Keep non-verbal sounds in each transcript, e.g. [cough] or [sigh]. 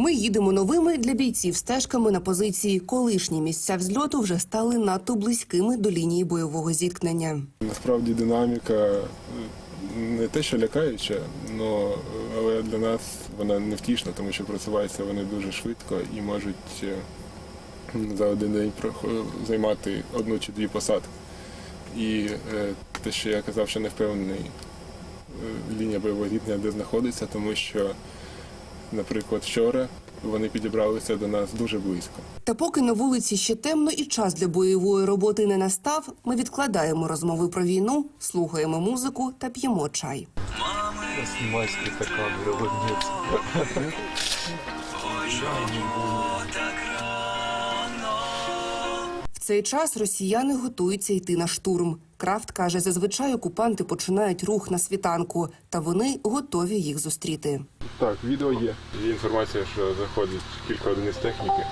Ми їдемо новими для бійців стежками на позиції. Колишні місця взльоту вже стали надто близькими до лінії бойового зіткнення. Насправді динаміка е, не те, що лякаюча, але для нас вона невтішна, тому що просуваються вони дуже швидко і можуть е, за один день прох- займати одну чи дві посадки. І е, те, що я казав, що не впевнений е, лінія бойового зіткнення, де знаходиться, тому що, наприклад, вчора вони підібралися до нас дуже близько. Та поки на вулиці ще темно і час для бойової роботи не настав, ми відкладаємо розмови про війну, слухаємо музику та п'ємо чай. Виробниць. В цей час росіяни готуються йти на штурм. Крафт каже, зазвичай окупанти починають рух на світанку, та вони готові їх зустріти. Так, відео є. Є інформація, що заходить кілька одиниць техніки.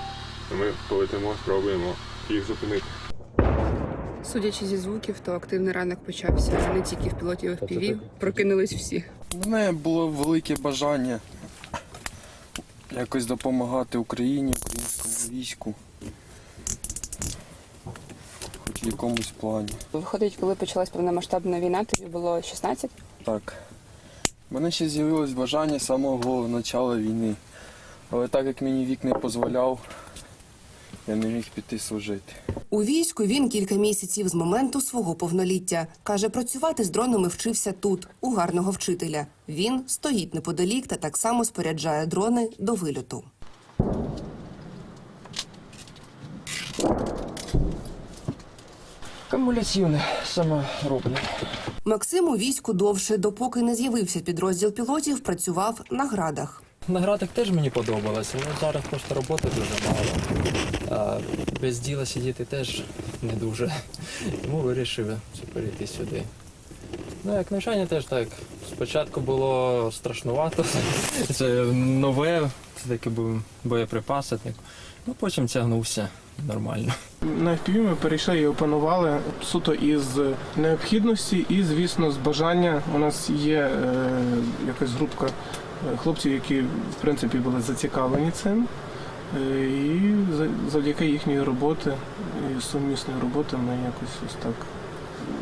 Ми полетимо, спробуємо їх зупинити. Судячи зі звуків, то активний ранок почався не тільки в пілотів FPV, прокинулись всі. У мене було велике бажання якось допомагати Україні, українському війську. В якомусь плані. Виходить, коли почалась повномасштабна війна, тобі було 16? Так. У мене ще з'явилось бажання з самого початку війни. Але так як мені вік не дозволяв, я не міг піти служити. У війську він кілька місяців з моменту свого повноліття. Каже, працювати з дронами вчився тут, у гарного вчителя. Він стоїть неподалік та так само споряджає дрони до вильоту. Кумулятивне саморобне. Максим у війську довше, допоки не з'явився підрозділ пілотів, працював на градах. На градах теж мені подобалося, але зараз просто роботи дуже мало. А без діла сидіти теж не дуже. Тому вирішив перейти сюди. Ну, як навчання теж так. Спочатку було страшнувато. [laughs] Це нове, це такі були боєприпаси. Ну, потім тягнувся нормально. На FPV ми перейшли і опанували суто із необхідності і, звісно, з бажання. У нас є е, якась групка е, хлопців, які в принципі були зацікавлені цим. Е, і завдяки їхньої роботи і сумісної роботи ми якось ось так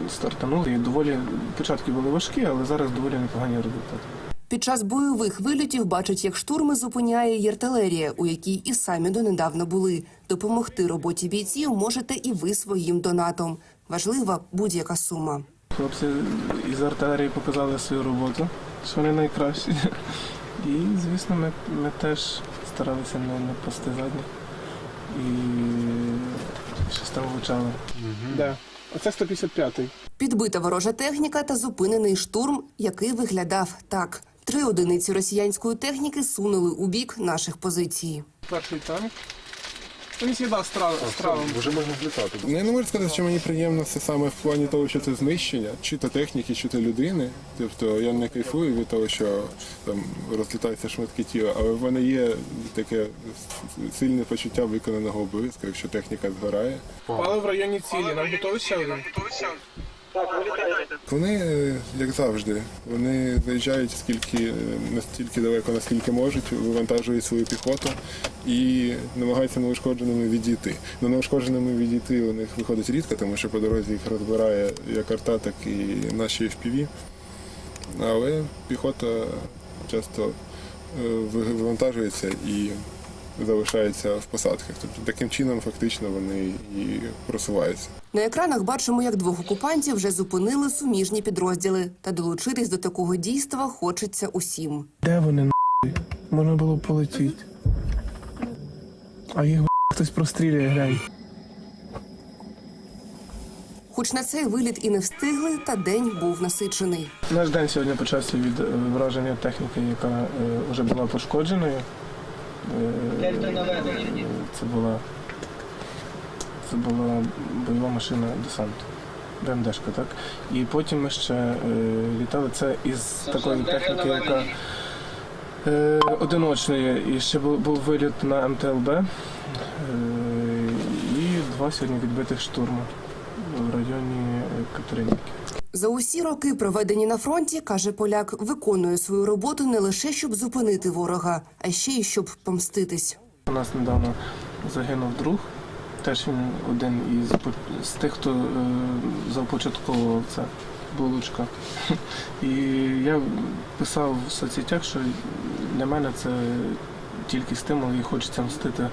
стартанули. І доволі початки були важкі, але зараз доволі непогані результати. Під час бойових вильотів бачать, як штурми зупиняє й артилерія, у якій і самі донедавна були. Допомогти роботі бійців можете і ви своїм донатом. Важлива будь-яка сума. Хлопці із артилерії показали свою роботу, що вони найкращі. І, звісно, ми, ми теж старалися не, не пасти задні. І щось там влучали. Да. Оце 155-й. Підбита ворожа техніка та зупинений штурм, який виглядав так. Три одиниці росіянської техніки сунули у бік наших позицій. Перший танк. Він завжди стравом. Вже можна злітати. Ну, я не можу сказати, що мені приємно це саме в плані того, що це знищення, чи то техніки, чи то людини. Тобто я не кайфую від того, що там розлітаються шматки тіла, але в мене є таке сильне почуття виконаного обов'язку, якщо техніка згорає. Але в районі цілі. Нам готові ще один? Вони, е, як завжди, вони заїжджають скільки е, настільки далеко, наскільки можуть, вивантажують свою піхоту і намагаються неушкодженими відійти. Ну, неушкодженими відійти у них виходить рідко, тому що по дорозі їх розбирає як арта, так і наші FPV. Але піхота часто е, вивантажується і залишається в посадках. Тобто таким чином фактично вони і просуваються. На екранах бачимо, як двох окупантів вже зупинили суміжні підрозділи. Та долучитись до такого дійства хочеться усім. Де вони нахуй? Можна було полетіти. А їх хтось прострілює, глянь. Хоч на цей виліт і не встигли, та день був насичений. Наш день сьогодні почався від е, враження техніки, яка е, вже була пошкодженою. Е, Це була, це була бойова машина десанту. БМДшка, так? І потім ми ще е, літали це із такої техніки, яка е, одиночної. І ще був, був виліт на МТЛБ. Е, і два сьогодні відбитих штурму в районі Катеринівки. За усі роки, проведені на фронті, каже поляк, виконує свою роботу не лише щоб зупинити ворога, а ще й щоб помститись. У нас недавно загинув друг. Теж він один із з тих, хто е, започатковував це булочка. [laughs] І я писав в соцсетях, що для мене це тільки стимул і хочеться мстити е,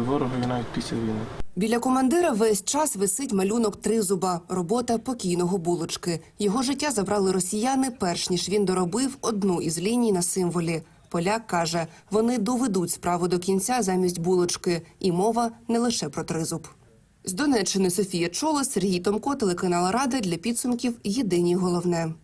ворогові навіть після війни. Біля командира весь час висить малюнок тризуба, робота покійного булочки. Його життя забрали росіяни, перш ніж він доробив одну із ліній на символі. Поляк каже, вони доведуть справу до кінця замість булочки, і мова не лише про тризуб. З Донеччини Софія Чоло, Сергій Томко, телеканал Рада для підсумків Єдині головне.